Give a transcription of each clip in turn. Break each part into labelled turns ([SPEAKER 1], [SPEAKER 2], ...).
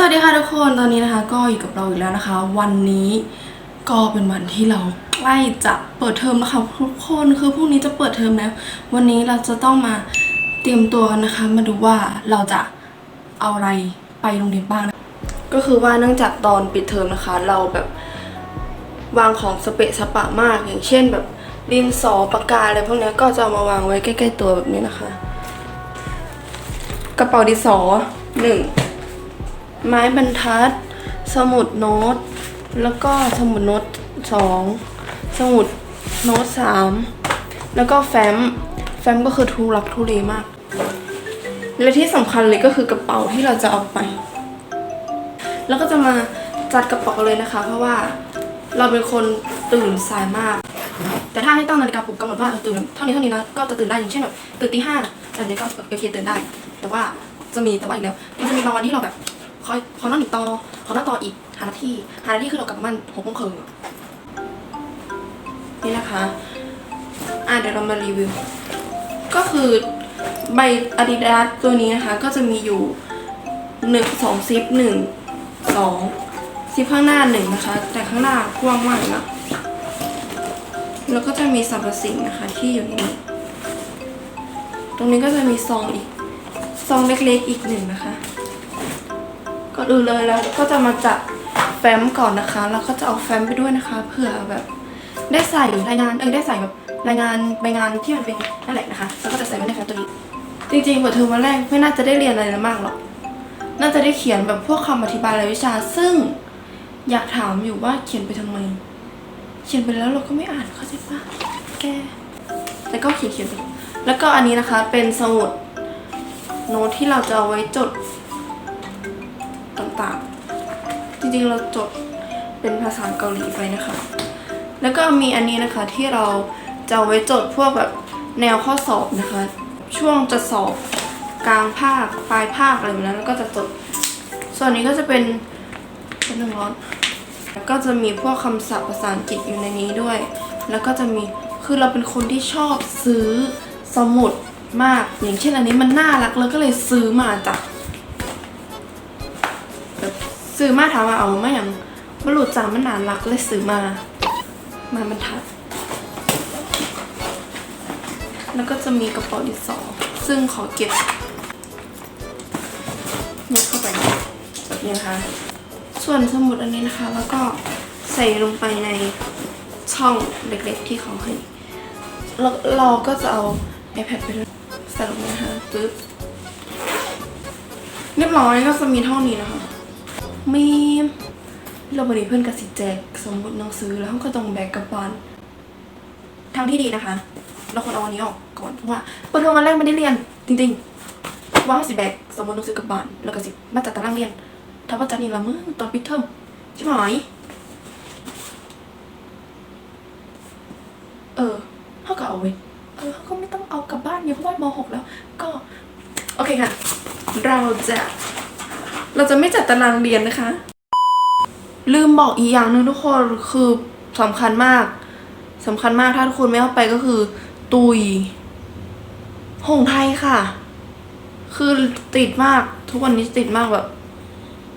[SPEAKER 1] สวัสดีค่ะทุกคนตอนนี้นะคะก็อยู่กับเราอีกแล้วนะคะ วันนี้ก็เป็นวันที่เราใกล้จะเปิดเทอมแล้วค่ะทุกคนคือพรุ่งนี้จะเปิดเทอมแล้ว วันนี้เราจะต้องมาเตรียมตัวกันนะคะ มาดูว่าเราจะเอาอะไรไปโรงเรียนบ้างนะก็คือว่าเนื่องจากตอนปิดเทอมนะคะ เราแบบวางของสเปะสปะมาก อย่างเช่นแบบดินสอปากกาอะไรพวกนี้ก็จะเอามาวางไว้ใกล้ ๆ ตัวแบบนี้นะคะ กระเป๋าดินสอหนึ่ง ไม้บรรทัด สมุดโน้ต แล้วก็สมุดโน้ตสองสมุดโน้ตสามแล้วก็แฟ้ม แฟ้มก็คือทุลักทุเลมาก และที่สำคัญเลยก็คือกระเป๋าที่เราจะเอาไป แล้วก็จะมาจัดกระเป๋าเลยนะคะ เพราะว่าเราเป็นคนตื่นสายมาก แต่ถ้าให้ตั้งนาฬิกาปลุกกำหนดว่าตื่นเท่านี้เท่านี้นะก็จะตื่นได้อย่างเช่นแบบตื่นตีห้าแบบนี้ก็โอเคตื่นได้ แต่ว่าจะมีแต่ว่าอีกแล้วมันจะมีบางวันที่เราแบบ คอยขอนั่งอีกต่อขอนั่งต่ออีกหาหน้าที่หาหน้าที่คือเรากลับบ้านหกโมงครึ่งนี่นะคะ อะเดี๋ยวเรามารีวิว ก็คือใบ Adidas ตัวนี้นะคะ ก็จะมีอยู่หนึ่งสองซิปหนึ่งสองซิปข้างหน้าหนึ่งนะคะ แต่ข้างหน้ากว้างมากนะแล้วก็จะมีสรรพสิ่งนะคะที่อยู่ในนี้ตรงนี้ก็จะมีซองอีก ซองเล็กๆอีกหนึ่งนะคะ ก่อนอื่นเลยแล้วก็จะมาจัดแฟ้มก่อนนะคะ แล้วก็จะเอาแฟ้มไปด้วยนะคะเผื่อแบบได้ใส่รายงานเอ้ยได้ใส่แบบรายงานใบงานที่มันเป็นนั่นแหละนะคะแล้วก็จะใส่ไว้ในแฟ้มตัวนี้ จริงๆเปิดเทอมวันแรกไม่น่าจะได้เรียนอะไรมากหรอกน่าจะได้เขียนแบบพวกคำอธิบายรายวิชา ซึ่งอยากถามอยู่ว่าเขียนไปทำไม เขียนไปแล้วเราก็ไม่อ่านเข้าใจปะแกแต่ก็เขียนเขียนไปแล้วก็อันนี้นะคะเป็นสมุดโน้ตที่เราจะเอาไว้จด ต่างๆ จริงๆเราจดเป็นภาษาเกาหลีไปนะคะ แล้วก็มีอันนี้นะคะที่เราจะเอาไว้จดพวกแบบแนวข้อสอบนะคะ ช่วงจะสอบกลางภาคปลายภาคอะไรแบบนั้นแล้วก็จะจด ส่วนนี้ก็จะเป็นเป็นหนึ่งร้อนแล้วก็จะมีพวกคำศัพท์ภาษาอังกฤษอยู่ในนี้ด้วย แล้วก็จะมีคือเราเป็นคนที่ชอบซื้อสมุดมาก อย่างเช่นอันนี้มันน่ารักแล้วก็เลยซื้อมาจ้ะ ซื้อมาถามว่าเอามาอย่างบรรลุดจามันน่ารักเลยซื้อมา มาบรรทัด แล้วก็จะมีกระเป๋าดินสอซึ่งขอเก็บมุดเข้าไปแบบนี้นะคะ ส่วนสมุดอันนี้นะคะ แล้วก็ใส่ลงไปในช่องเล็กๆที่เขาให้แล้วเราก็จะเอา iPad ไปด้วยใส่ลงไปนะคะปึ๊บเรียบร้อยก็จะมีเท่านี้นะคะ มีเราวันนี้เพื่อนกับสิแจกสมมติหนังสือแล้วเขาก็ต้องแบกกลับบ้านทางที่ดีนะคะ เราควรเอาอันนี้ออกก่อนเพราะว่าเปิดเทอมวันแรกไม่ได้เรียน จริงๆว่าสิแบกสมมติหนังสือกลับบ้านแล้วก็สิมาจัดตารางเรียน ถ้าว่าจัดนี่ละมึงตอนปิดเทอมใช่ไหมเออเขาก็เอาไว้เออเขาก็ไม่ต้องเอากลับบ้านเนี่ยเพราะว่ามหกแล้ว ก็ โอเคค่ะ เราจะ เราจะไม่จัดตารางเรียนนะคะ ลืมบอกอีกอย่างหนึ่งทุกคนคือสำคัญมากสำคัญมากถ้าทุกคนไม่เอาไปก็คือ ตุยหงไทยค่ะ คือติดมากทุกวันนี้ติดมากแบบ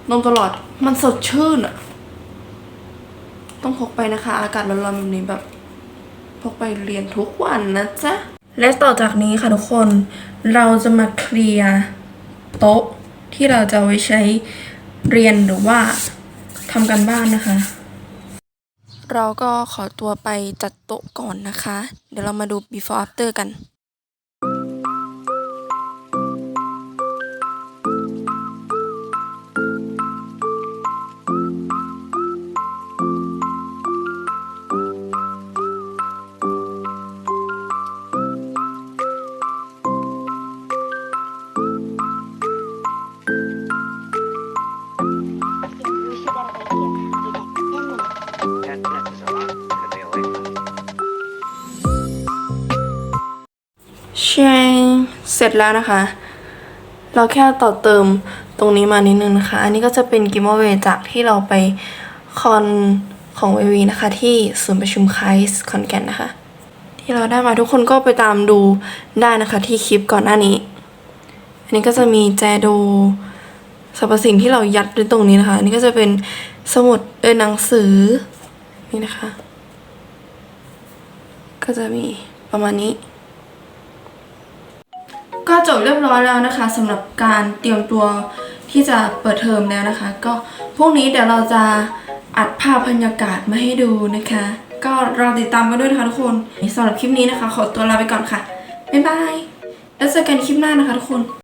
[SPEAKER 1] นมตลอดมันสดชื่นอะต้องพกไปนะคะ อากาศร้อนๆแบบนี้แบบพกไปเรียนทุกวันนะจ๊ะ และต่อจากนี้ค่ะทุกคน เราจะมาเคลียร์โต๊ะ ที่เราจะเอาไว้ใช้เรียนหรือว่าทำกันบ้านนะคะ เราก็ขอตัวไปจัดโต๊ะก่อนนะคะ เดี๋ยวเรามาดู before after กัน เชงเสร็จแล้วนะคะ เราแค่ต่อเติมตรงนี้มานิดนึงนะคะ อันนี้ก็จะเป็นกิมเวจากที่เราไปคอนของเววีนะคะ ที่ศูนย์ประชุมไคส์คอนแกนนะคะ ที่เราได้มาทุกคนก็ไปตามดูได้นะคะที่คลิปก่อนหน้านี้ อันนี้ก็จะมีแจโดสรรพสิ่งที่เรายัดไว้ตรงนี้นะคะ อันนี้ก็จะเป็นสมุดเออหนังสือนี่นะคะ ก็จะมีประมาณนี้ ก็จบเรียบร้อยแล้วนะคะสำหรับการเตรียมตัวที่จะเปิดเทอมแล้วนะคะ ก็พรุ่งนี้เดี๋ยวเราจะอัดภาพบรรยากาศมาให้ดูนะคะ ก็รอติดตามกันด้วยนะคะทุกคนสำหรับคลิปนี้นะคะ ขอตัวลาไปก่อนค่ะบ๊ายบายแล้วเจอกันคลิปหน้านะคะทุกคน